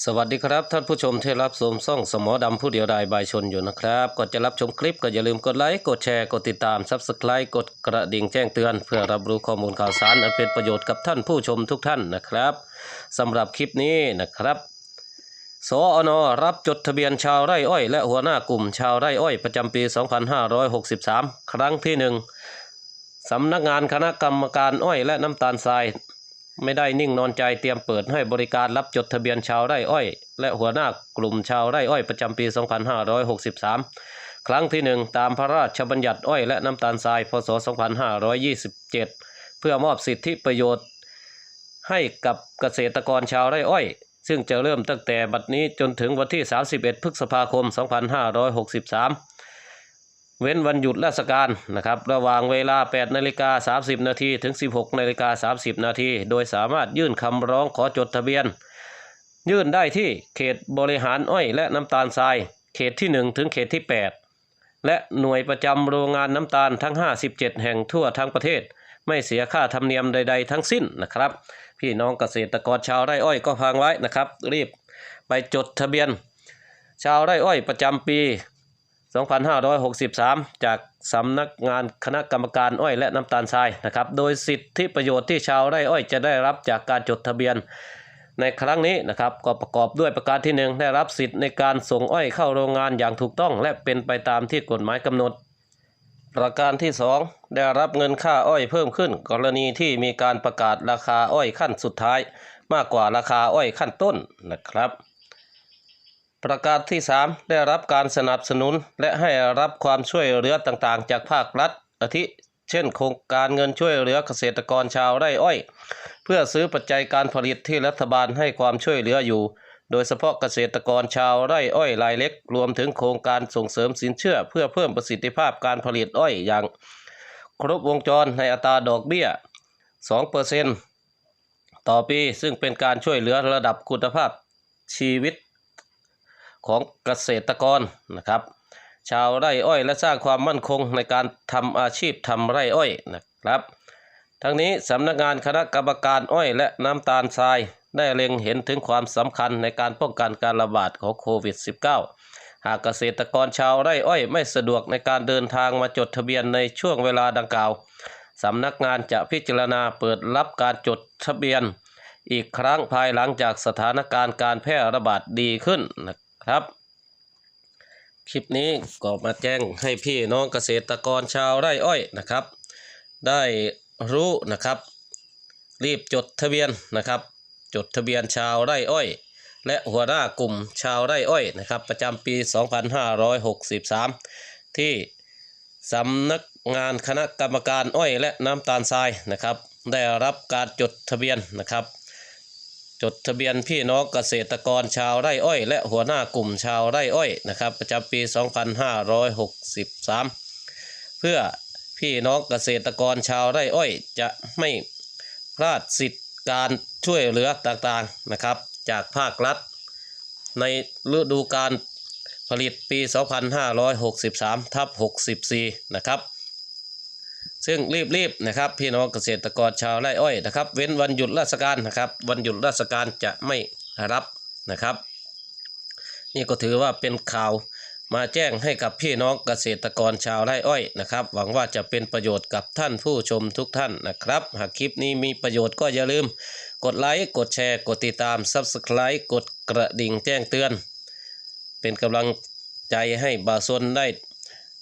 สวัสดีครับ ท่านผู้ชมที่รับชมซ่องสมอดำผู้เดียวดายบายชนอยู่นะครับก่อนจะรับชมคลิปก็อย่าลืมกดไลค์ กดแชร์ กดติดตาม Subscribe กดกระดิ่งแจ้งเตือน เพื่อรับรู้ข้อมูลข่าวสารอันเป็นประโยชน์กับท่านผู้ชมทุกท่านนะครับสำหรับคลิปนี้นะครับสอนรับจดทะเบียนชาวไร่อ้อย และหัวหน้ากลุ่มชาวไร่อ้อย ประจำปี 2563 ครั้งที่หนึ่งสำนักงานคณะกรรมการอ้อยและน้ำตาลทราย ไม่ได้นิ่งนอนใจเตรียมเปิดให้บริการรับจดทะเบียนชาวไร่อ้อย และหัวหน้ากลุ่มชาวไร่อ้อยประจำปี 2563 ครั้งที่หนึ่งตามพระราชบัญญัติอ้อยและน้ำตาลทราย พศ 2527 เพื่อมอบสิทธิประโยชน์ ให้กับเกษตรกรชาวไร่อ้อย ซึ่งจะเริ่มตั้งแต่บัดนี้จนถึงวันที่ 31 พฤษภาคม 2563 เว้นวันหยุดราชการนะครับระหว่างเวลา 8นาฬิกา30 นาทีถึง 16นาฬิกา30 นาทีโดยสามารถยื่นคำร้องขอจดทะเบียน ยื่นได้ที่เขตบริหารอ้อยและน้ำตาลทราย เขตที่ 1 ถึงเขตที่ 8 และหน่วยประจำโรงงานน้ำตาลทั้ง 57 แห่งทั่วทั้งประเทศ ไม่เสียค่าธรรมเนียมใด ๆ ทั้งสิ้นนะครับ พี่น้องเกษตรกรชาวไร่อ้อยก็ฟังไว้นะครับ รีบไปจดทะเบียน ชาวไร่อ้อยประจำปี 2563 จากสำนักงานคณะกรรมการอ้อยและน้ำตาลทรายนะครับ โดยสิทธิประโยชน์ที่ชาวไร่อ้อยจะได้รับจากการจดทะเบียนในครั้งนี้นะครับก็ประกอบด้วยประการที่หนึ่งได้รับสิทธิ์ในการส่งอ้อยเข้าโรงงานอย่างถูกต้อง และเป็นไปตามที่กฎหมายกำหนด ประการที่สองได้รับเงินค่าอ้อยเพิ่มขึ้น กรณีที่มีการประกาศราคาอ้อยขั้นสุดท้าย มากกว่าราคาอ้อยขั้นต้นนะครับ ประการที่ 3 ได้รับการสนับสนุน และให้รับความช่วยเหลือต่างๆ จากภาครัฐอาทิ เช่น โครงการเงินช่วยเหลือเกษตรกรชาวไร่อ้อย เพื่อซื้อปัจจัยการผลิตที่รัฐบาลให้ความช่วยเหลืออยู่ โดยเฉพาะเกษตรกรชาวไร่อ้อยรายเล็ก รวมถึงโครงการส่งเสริมสินเชื่อ เพื่อเพิ่มประสิทธิภาพการผลิตอ้อยอย่าง ครบวงจรในอัตราดอกเบี้ย 2%ต่อปีซึ่งเป็นการช่วยเหลือระดับคุณภาพชีวิต ของเกษตรกรนะครับ ชาวไร่อ้อยและสร้างความมั่นคงในการทำอาชีพทำไร่อ้อยนะครับ ทั้งนี้สำนักงานคณะกรรมการอ้อยและน้ำตาลทราย ได้เล็งเห็นถึงความสำคัญในการป้องกันการระบาดของโควิด -19 หากเกษตรกรชาวไร่อ้อยไม่สะดวกในการเดินทางมาจดทะเบียนในช่วงเวลาดังกล่าวสำนักงานจะพิจารณาเปิดรับการจดทะเบียน อีกครั้งภายหลังจากสถานการณ์การแพร่ระบาดดีขึ้นนะ ครับ คลิปนี้ก็มาแจ้งให้พี่น้องเกษตรกรชาวไร่อ้อยนะครับ ได้รู้นะครับ รีบจดทะเบียนนะครับ จดทะเบียนชาวไร่อ้อย และหัวหน้ากลุ่มชาวไร่อ้อยนะครับ ประจำปี 2563 ที่สำนักงานคณะกรรมการอ้อยและน้ำตาลทรายนะครับ ได้รับการจดทะเบียนนะครับ จดทะเบียนพี่น้องเกษตรกรชาวไร่อ้อย และหัวหน้ากลุ่มชาวไร่อ้อยนะครับประจำปี 2563 เพื่อพี่น้องเกษตรกรชาวไร่อ้อย จะไม่พลาดสิทธิ์การช่วยเหลือต่างๆนะครับ จากภาครัฐ ในฤดูการผลิตปี 2563ทับ64 นะครับ ซึ่งรีบๆนะครับ พี่น้องเกษตรกรชาวไร่อ้อยนะครับ เว้นวันหยุดราชการนะครับ วันหยุดราชการจะไม่รับนะครับ นี่ก็ถือว่าเป็นข่าวมาแจ้งให้กับพี่น้องเกษตรกรชาวไร่อ้อยนะครับ หวังว่าจะเป็นประโยชน์กับท่านผู้ชมทุกท่านนะครับ หากคลิปนี้มีประโยชน์ก็อย่าลืม กดไลค์กดแชร์ กดติดตาม Subscribe กดกระดิ่งแจ้งเตือน เป็นกำลังใจให้บาซนได้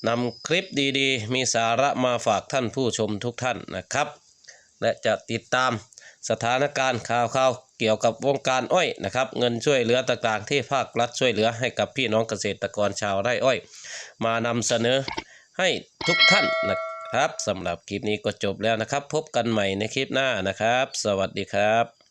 นำคลิปดีๆ มีสาระมาฝากท่านผู้ชมทุกท่านนะครับ และจะติดตามสถานการณ์ข่าวข่าวๆเกี่ยวกับวงการอ้อยนะครับ เงินช่วยเหลือต่างๆที่ภาครัฐช่วยเหลือให้กับพี่น้องเกษตรกรชาวไร่อ้อย มานำเสนอให้ทุกท่านนะครับสำหรับคลิปนี้ก็จบแล้วนะครับ พบกันใหม่ในคลิปหน้านะครับ สวัสดีครับ